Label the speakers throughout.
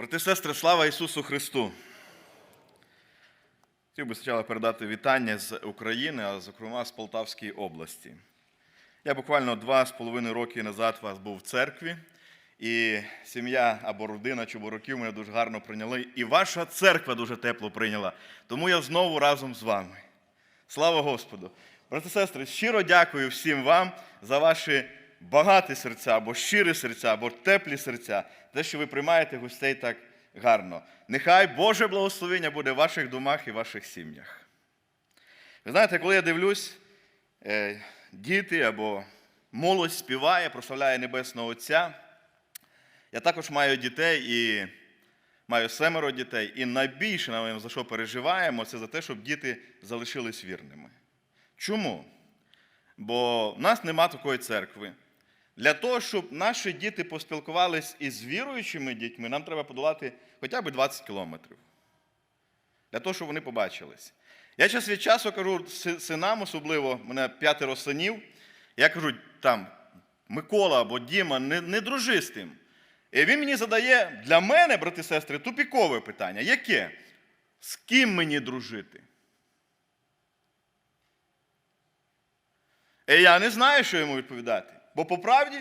Speaker 1: Брати і сестри, слава Ісусу Христу! Хотів би спочатку передати вітання з України, а зокрема з Полтавської області. Я буквально два з половиною роки назад вас був в церкві, і сім'я або родина Чубороків мене дуже гарно прийняли, і ваша церква дуже тепло прийняла. Тому я знову разом з вами. Слава Господу! Брати і сестри, щиро дякую всім вам за ваші багаті серця, або щирі серця, або теплі серця, те, що ви приймаєте гостей так гарно. Нехай Боже благословення буде в ваших домах і ваших сім'ях. Ви знаєте, коли я дивлюсь, е, діти або молодь співає, прославляє Небесного Отця. Я також маю дітей і маю семеро дітей, і найбільше нам за що переживаємо, це за те, щоб діти залишились вірними. Чому? Бо в нас нема такої церкви. Для того, щоб наші діти поспілкувались із віруючими дітьми, нам треба подолати хоча б 20 кілометрів. Для того, щоб вони побачились. Я час від часу кажу синам, особливо, мене п'ятеро синів, я кажу, там, Микола або Діма, не, не дружи з тим. І він мені задає для мене, брати сестри, тупікове питання. Яке? З ким мені дружити? І я не знаю, що йому відповідати. Бо по правді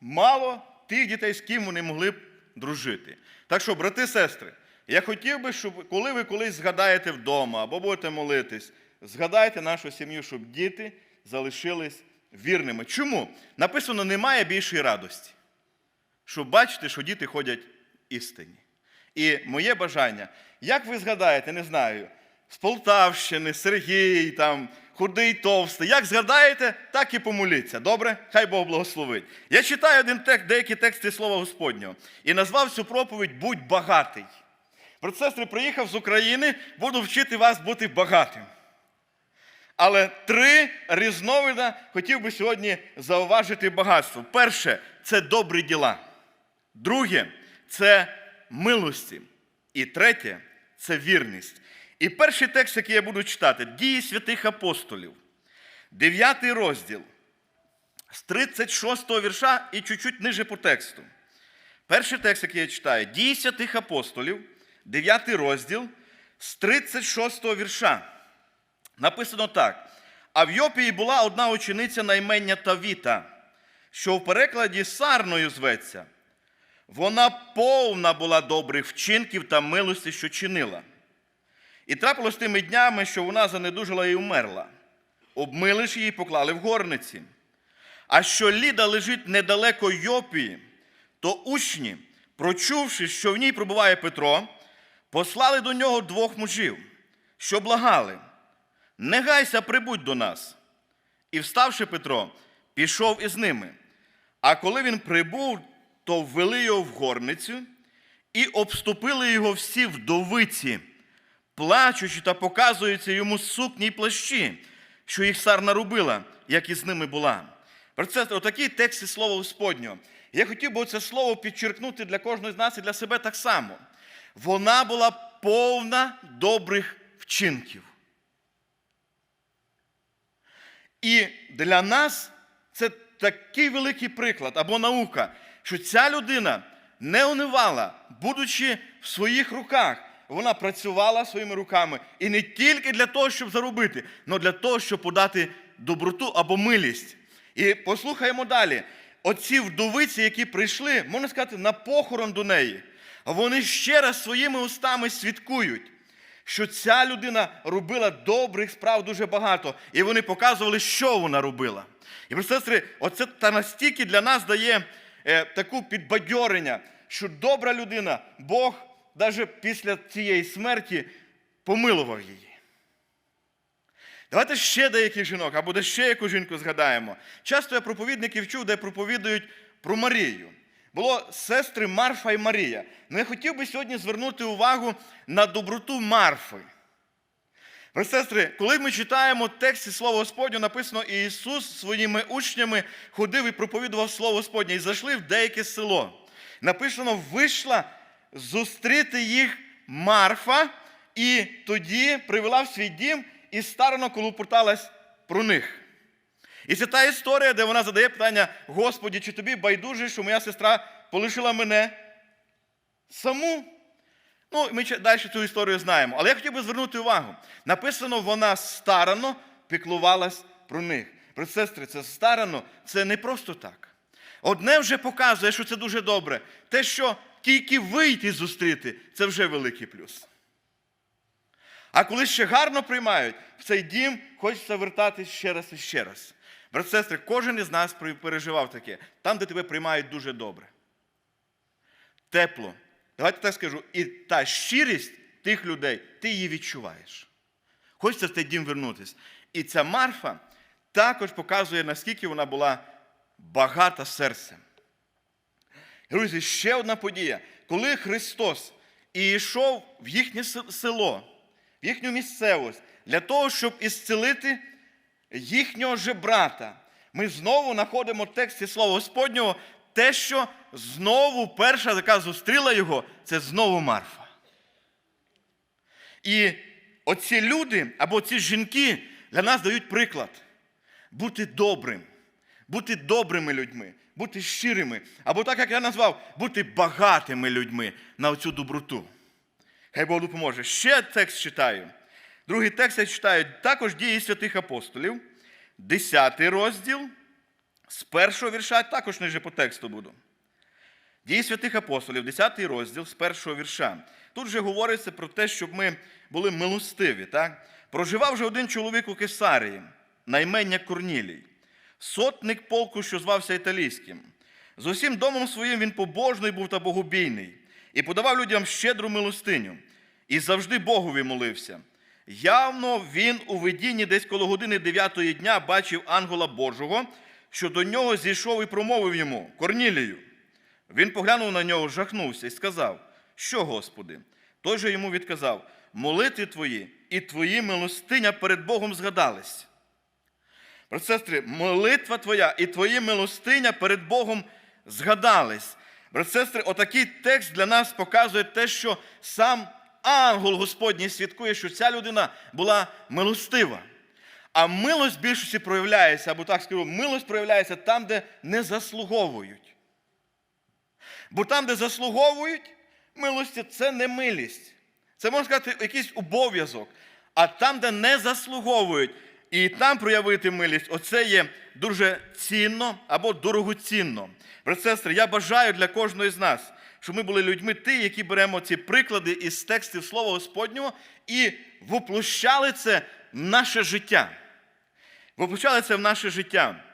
Speaker 1: мало тих дітей, з ким вони могли б дружити. Так що, брати сестри, я хотів би, щоб коли ви колись згадаєте вдома або будете молитись, згадайте нашу сім'ю, щоб діти залишились вірними. Чому? Написано, немає більшої радості. Щоб бачити, що діти ходять істині. І моє бажання, як ви згадаєте, не знаю, з Полтавщини, Сергій, там, худий, товстий, як згадаєте, так і помоліться. Добре? Хай Бог благословить. Я читаю один текст, деякі тексти Слова Господнього і назвав цю проповідь Будь багатий. Брат приїхав з України, буду вчити вас бути багатим. Але три різновида хотів би сьогодні зауважити багатство. Перше це добрі діла. Друге це милості. І третє це вірність. І перший текст, який я буду читати, дії святих апостолів, 9 розділ, з 36 вірша і чуть-чуть ниже по тексту. Перший текст, який я читаю, дії святих апостолів, 9 розділ, з 36 вірша. Написано так: а в Йопії була одна учениця на імення Тавіта, що в перекладі сарною зветься. Вона повна була добрих вчинків та милості, що чинила. І трапилось тими днями, що вона занедужила і умерла. Обмили ж її поклали в горниці. А що Ліда лежить недалеко Йопії, то учні, прочувши, що в ній пробуває Петро, послали до нього двох мужів, що благали. Не гайся, прибудь до нас. І вставши Петро, пішов із ними. А коли він прибув, то ввели його в горницю і обступили його всі вдовиці, плачучи та показуються йому сукні й плащі, що їх сарна робила, як і з ними була. Про це отакий текст із Слова Господнього. Я хотів би це слово підчеркнути для кожного з нас і для себе так само. Вона була повна добрих вчинків. І для нас це такий великий приклад або наука, що ця людина не унивала, будучи в своїх руках. Вона працювала своїми руками і не тільки для того, щоб заробити, але для того, щоб подати доброту або милість. І послухаємо далі. Оці вдовиці, які прийшли, можна сказати, на похорон до неї, вони ще раз своїми устами свідкують, що ця людина робила добрих справ дуже багато, і вони показували, що вона робила. І сестри, оце та настільки для нас дає е, таку підбадьорення, що добра людина, Бог навіть після цієї смерті помилував її. Давайте ще деяких жінок, або де ще яку жінку згадаємо. Часто я проповідників чув, де проповідують про Марію. Було сестри Марфа і Марія. Ну я хотів би сьогодні звернути увагу на доброту Марфи. Сестри, коли ми читаємо тексті Слова Господнього, написано, і Ісус своїми учнями ходив і проповідував Слово Господнє, і зайшли в деяке село. Написано, вийшла зустріти їх Марфа, і тоді привела в свій дім і старано колупорталась про них. І це та історія, де вона задає питання: Господі, чи тобі байдуже, що моя сестра полишила мене саму. Ну, ми далі цю історію знаємо. Але я хотів би звернути увагу. Написано, вона старано піклувалась про них. Про сестри, це старано, це не просто так. Одне вже показує, що це дуже добре. Те, що тільки вийти зустріти, це вже великий плюс. А коли ще гарно приймають, в цей дім хочеться вертатись ще раз і ще раз. Брат, сестри, кожен із нас переживав таке, там, де тебе приймають дуже добре. Тепло. Давайте так скажу, і та щирість тих людей, ти її відчуваєш. Хочеться в цей дім вернутися. І ця Марфа також показує, наскільки вона була багата серцем. Друзі, ще одна подія. Коли Христос і йшов в їхнє село, в їхню місцевість, для того, щоб ісцелити їхнього же брата, ми знову знаходимо в тексті Слова Господнього те, що знову перша, яка зустріла його, це знову Марфа. І оці люди або ці жінки для нас дають приклад бути добрим, бути добрими людьми, бути щирими, або так, як я назвав, бути багатими людьми на оцю доброту. Хай Бог допоможе. Ще текст читаю. Другий текст я читаю також дії святих апостолів, 10 розділ, з першого вірша, також ниже по тексту буду. Дії святих апостолів, 10 розділ з першого вірша. Тут же говориться про те, щоб ми були милостиві. Так? Проживав же один чоловік у Кесарії, наймення Корнілій, сотник полку, що звався Італійським. З усім домом своїм він побожний був та богобійний, і подавав людям щедру милостиню, і завжди Богові молився. Явно він у видінні десь коло години дев'ятої дня бачив ангела Божого, що до нього зійшов і промовив йому Корнілію. Він поглянув на нього, жахнувся і сказав: Що, Господи? Той же йому відказав: Молити твої і твої милостиня перед Богом згадались. Брат, сестри, молитва твоя і твої милостиня перед Богом згадались. Брат, сестри, отакий текст для нас показує те, що сам ангел Господній свідкує, що ця людина була милостива. А милость в більшості проявляється, або так скажу, милость проявляється там, де не заслуговують. Бо там, де заслуговують милості, це не милість. Це можна сказати якийсь обов'язок. А там, де не заслуговують, і там проявити милість, оце є дуже цінно або дорогоцінно. Брат, сестри, я бажаю для кожного з нас, щоб ми були людьми ті, які беремо ці приклади із текстів Слова Господнього і воплощали це в наше життя. Воплощали це в наше життя.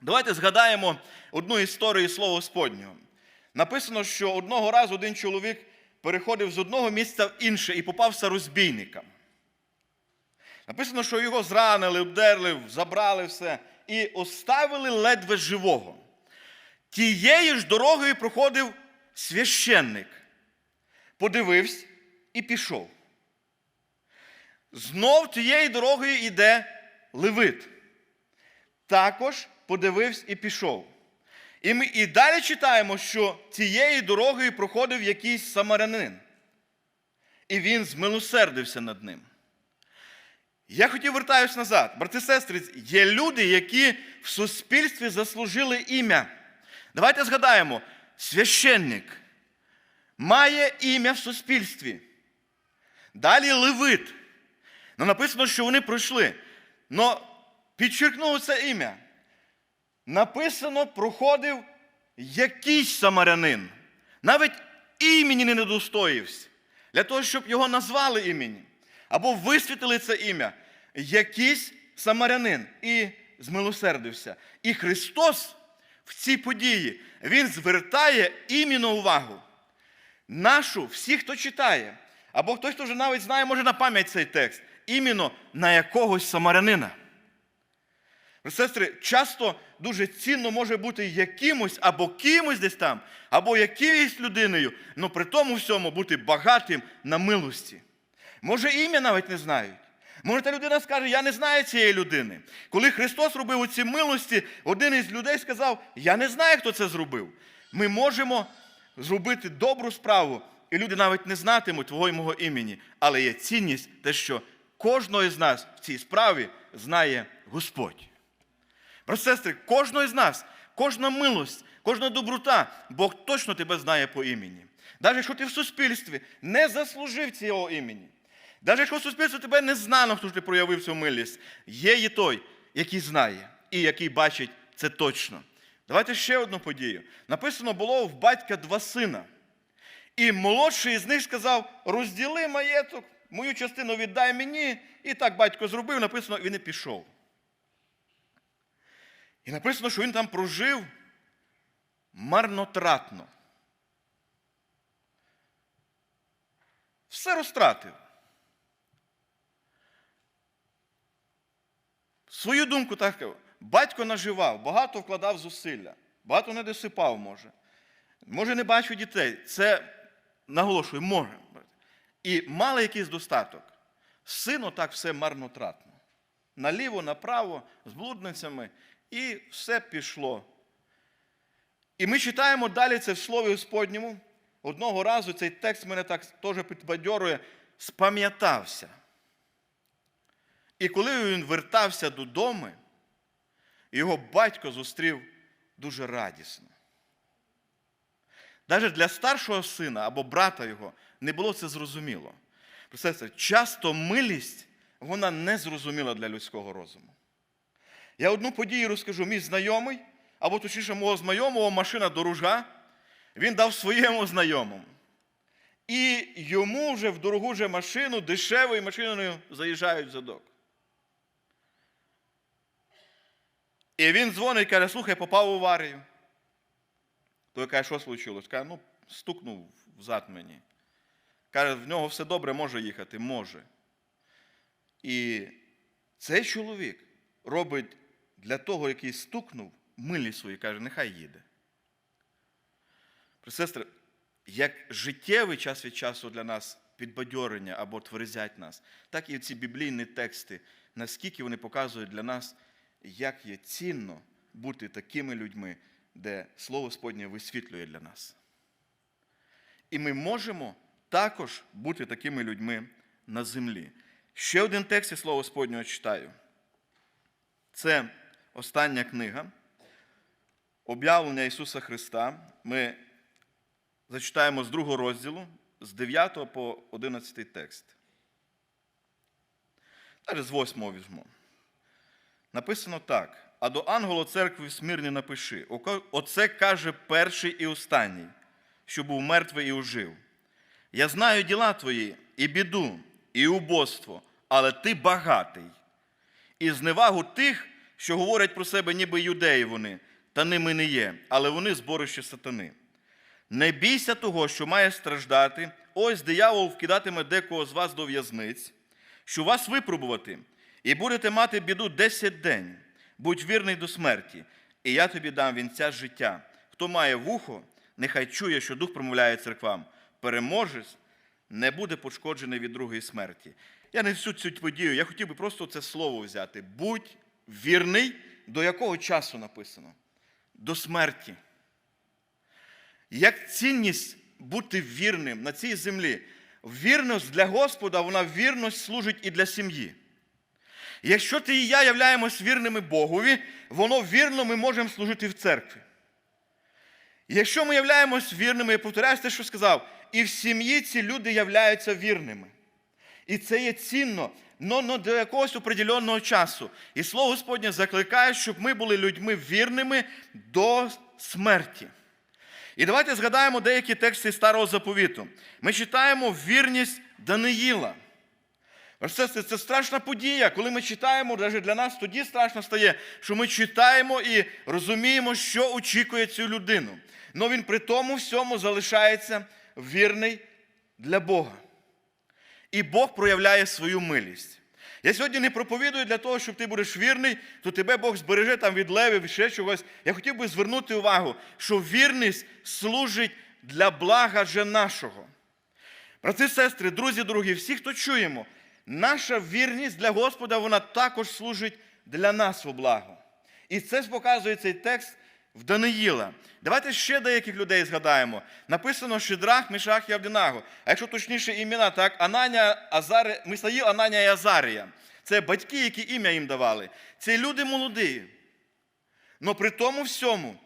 Speaker 1: Давайте згадаємо одну історію Слова Господнього. Написано, що одного разу один чоловік переходив з одного місця в інше і попався розбійникам. Написано, що його зранили, обдерли, забрали все і оставили ледве живого. Тією ж дорогою проходив священник, подивився і пішов. Знов тією дорогою йде Левит. Також подивився і пішов. І ми і далі читаємо, що цією дорогою проходив якийсь самарянин. І він змилосердився над ним. Я хотів вертаюся назад. Брати сестри, є люди, які в суспільстві заслужили ім'я. Давайте згадаємо, священник має ім'я в суспільстві. Далі Левит. Ну, написано, що вони пройшли. Но підчеркнуло це ім'я. Написано, проходив якийсь самарянин. Навіть імені не недостоївся. Для того, щоб його назвали імені. Або висвітили це ім'я. Якийсь самарянин і змилосердився. І Христос в цій події Він звертає іменно увагу. Нашу, всіх, хто читає, або хтось, хто вже навіть знає, може на пам'ять цей текст, іменно на якогось самарянина. Сестри, часто дуже цінно може бути якимось або кимось десь там, або якоюсь людиною, але при тому всьому бути багатим на милості. Може, ім'я навіть не знають. Може, та людина скаже, я не знаю цієї людини. Коли Христос робив оці милості, один із людей сказав, я не знаю, хто це зробив. Ми можемо зробити добру справу, і люди навіть не знатимуть твого і мого імені. Але є цінність, те, що кожного з нас в цій справі знає Господь. Брат, сестри, кожного з нас, кожна милость, кожна доброта, Бог точно тебе знає по імені. Навіть якщо ти в суспільстві не заслужив цього імені, навіть якщо в суспільстві тебе не знано, хто ж ти проявив цю милість, є і той, який знає і який бачить це точно. Давайте ще одну подію. Написано було в батька два сина. І молодший з них сказав: розділи маєток, мою частину віддай мені. І так батько зробив, написано, він і пішов. І написано, що він там прожив марнотратно. Все розтратив. Свою думку так. Батько наживав, багато вкладав зусилля, багато не досипав може. Може, не бачу дітей. Це наголошую, може. І мали якийсь достаток. Сину так все марнотратно. Наліво, направо, з блудницями, і все пішло. І ми читаємо далі це в Слові Господньому. Одного разу цей текст мене так теж підбадьорує, спам'ятався. І коли він вертався додому, його батько зустрів дуже радісно. Навіть для старшого сина або брата його не було це зрозуміло. Представте, часто милість, вона не зрозуміла для людського розуму. Я одну подію розкажу, мій знайомий, або точніше, мого знайомого машина дорожа, він дав своєму знайомому. І йому вже в дорогу же машину, дешевою машиною заїжджають в задок. І він дзвонить каже, слухай, попав в аварію. Той каже, що случилось? Каже, ну, стукнув взад мені. Каже, в нього все добре, може їхати, може. І цей чоловік робить для того, який стукнув, милі свої, каже, нехай їде. Сестри, як життєвий час від часу для нас підбадьорення або тверзять нас, так і ці біблійні тексти, наскільки вони показують для нас, як є цінно бути такими людьми, де Слово Господнє висвітлює для нас. І ми можемо також бути такими людьми на землі. Ще один текст із Слова Господнього читаю. Це остання книга. Об'явлення Ісуса Христа. Ми зачитаємо з другого розділу, з 9 по 11 текст. Навіть з 8 візьму. Написано так. А до ангела церкви в Смирні напиши: Оце каже перший і останній, що був мертвий і ожив. Я знаю діла твої, і біду, і убоство, але ти багатий. І зневагу тих, що говорять про себе, ніби юдеї вони, та ними не є, але вони зборище сатани. Не бійся того, що має страждати, ось диявол вкидатиме декого з вас до в'язниць, що вас випробувати, і будете мати біду десять день. Будь вірний до смерті, і я тобі дам вінця життя. Хто має вухо, нехай чує, що дух промовляє церквам. Переможець не буде пошкоджений від другої смерті. Я не всю цю подію, я хотів би просто це слово взяти. Будь вірний, до якого часу написано? До смерті. Як цінність бути вірним на цій землі? Вірність для Господа, вона вірність служить і для сім'ї. Якщо ти і я являємось вірними Богові, воно вірно ми можемо служити в церкві. Якщо ми являємось вірними, я повторяю те, що сказав, і в сім'ї ці люди являються вірними. І це є цінно, але до якогось определенного часу. І слово Господнє закликає, щоб ми були людьми вірними до смерті. І давайте згадаємо деякі тексти Старого заповіту. Ми читаємо вірність Даниїла. Це, це, страшна подія, коли ми читаємо, навіть для нас тоді страшно стає, що ми читаємо і розуміємо, що очікує цю людину. Але він при тому всьому залишається вірний для Бога. І Бог проявляє свою милість. Я сьогодні не проповідую для того, щоб ти будеш вірний, то тебе Бог збереже там від левів, ще чогось. Я хотів би звернути увагу, що вірність служить для блага же нашого. Брати, сестри, друзі, дорогі, всі, хто чуємо, наша вірність для Господа, вона також служить для нас у благо. І це показує цей текст в Даниїла. Давайте ще деяких людей згадаємо. Написано Шидрах, Мішах і Авдінаго. А якщо точніше імена, так, Ананія, Азар... Мисаїл, Ананія і Азарія. Це батьки, які ім'я їм давали. Це люди молоді. Но при тому всьому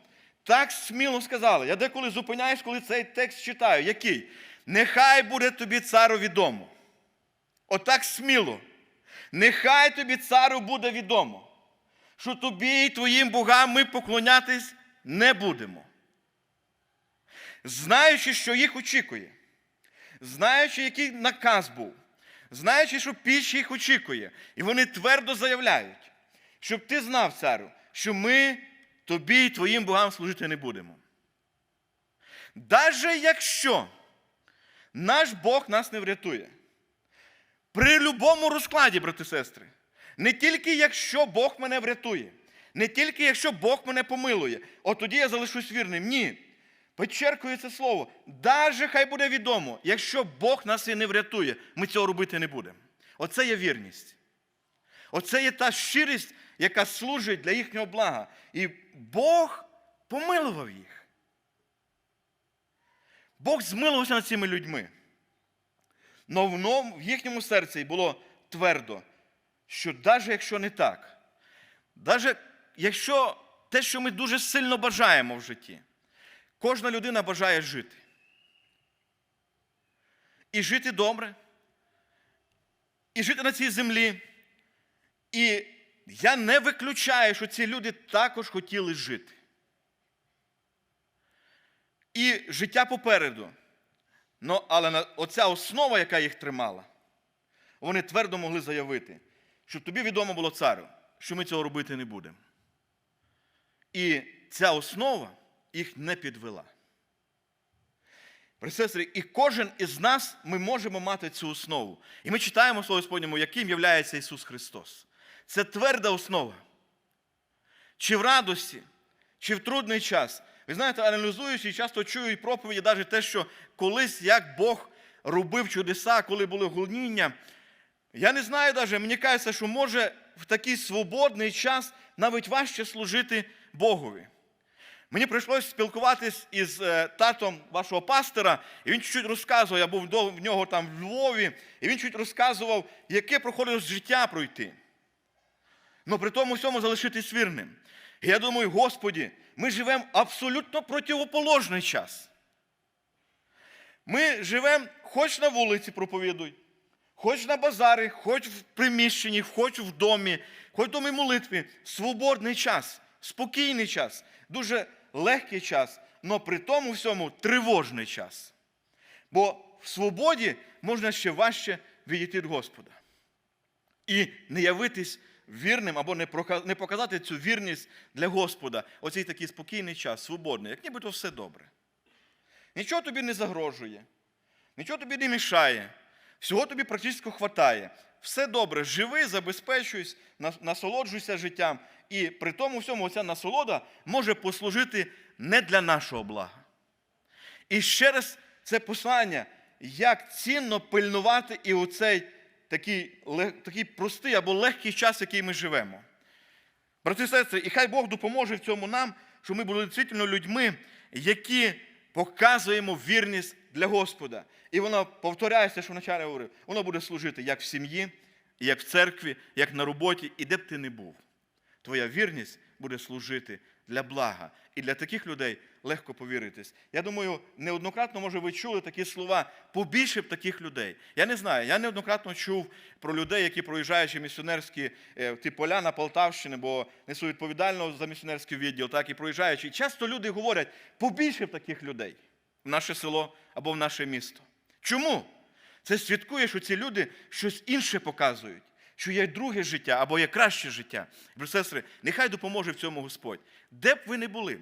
Speaker 1: так сміло сказали. Я деколи зупиняюсь, коли цей текст читаю. Який? Нехай буде тобі цару відомо. Отак сміло. Нехай тобі цару буде відомо, що тобі і твоїм богам ми поклонятись не будемо. Знаючи, що їх очікує, знаючи, який наказ був, знаючи, що піч їх очікує, і вони твердо заявляють, щоб ти знав, царю, що ми тобі і твоїм богам служити не будемо. Даже якщо наш Бог нас не врятує, при будь-якому розкладі, брати і сестри, не тільки якщо Бог мене врятує, не тільки якщо Бог мене помилує, от тоді я залишусь вірним. Ні. Підчеркую це слово. Даже хай буде відомо, якщо Бог нас і не врятує, ми цього робити не будемо. Оце є вірність. Оце є та щирість, яка служить для їхнього блага. І Бог помилував їх. Бог змилувався над цими людьми. Но в, ньому- в їхньому серці було твердо, що навіть якщо не так, навіть якщо те, що ми дуже сильно бажаємо в житті, кожна людина бажає жити. І жити добре, і жити на цій землі. І я не виключаю, що ці люди також хотіли жити. І життя попереду. Ну, але оця основа, яка їх тримала, вони твердо могли заявити, щоб тобі відомо було царю, що ми цього робити не будемо. І ця основа їх не підвела. Брати і кожен із нас ми можемо мати цю основу. І ми читаємо в Слові Господньому, яким є Ісус Христос. Це тверда основа. Чи в радості, чи в трудний час. Ви знаєте, аналізуючи, часто чую і проповіді, навіть те, що колись як Бог робив чудеса, коли були гоніння. Я не знаю навіть, мені кажеться, що може в такий свободний час навіть важче служити Богові. Мені прийшлося спілкуватись із е, татом вашого пастора, і він чуть розказував, я був в нього там в Львові, і він чуть розказував, яке проходилось життя пройти. Но при тому всьому залишитись вірним. Я думаю, Господі, ми живемо абсолютно противоположний час. Ми живемо хоч на вулиці проповідуй, хоч на базарі, хоч в приміщенні, хоч в домі, хоч в домі молитві. Свободний час, спокійний час, дуже легкий час, але при тому всьому тривожний час. Бо в свободі можна ще важче відійти від Господа. І не явитись вірним або не показати цю вірність для Господа. Оцей такий спокійний час, свободний, як нібито все добре. Нічого тобі не загрожує, нічого тобі не мішає, всього тобі практично хватає. Все добре, живи, забезпечуйся, насолоджуйся життям. І при тому всьому ця насолода може послужити не для нашого блага. І ще раз це послання, як цінно пильнувати і у цей такий, такий простий або легкий час, в який ми живемо. Брати і сестри, і хай Бог допоможе в цьому нам, щоб ми були дійсно людьми, які показуємо вірність для Господа. І воно повторяється, що вначалі говорив, воно буде служити як в сім'ї, як в церкві, як на роботі, і де б ти не був. Твоя вірність буде служити для блага. І для таких людей легко повіритись. Я думаю, неоднократно, може, ви чули такі слова, побільше б таких людей. Я не знаю, я неоднократно чув про людей, які проїжджаючи місіонерські е, ті поля на Полтавщині, бо несу відповідально за місіонерський відділ, так і проїжджаючи. Часто люди говорять, побільше б таких людей в наше село або в наше місто. Чому? Це свідкує, що ці люди щось інше показують, що є друге життя або є краще життя. Брати сестри, нехай допоможе в цьому Господь. Де б ви не були,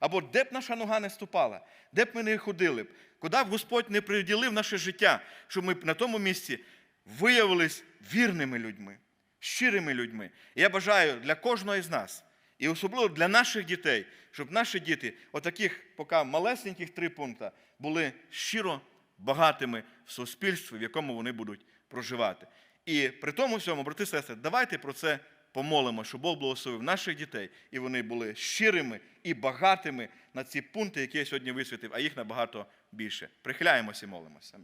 Speaker 1: або де б наша нога не ступала, де б ми не ходили б, куди б Господь не приділив наше життя, щоб ми на тому місці виявились вірними людьми, щирими людьми. Я бажаю для кожного з нас, і особливо для наших дітей, щоб наші діти, отаких поки малесеньких три пункти, були щиро багатими в суспільстві, в якому вони будуть проживати. І при тому всьому, брати сестри, давайте про це помолимо, щоб Бог благословив наших дітей, і вони були щирими і багатими на ці пункти, які я сьогодні висвітив, а їх набагато більше. Прихиляємося і молимося.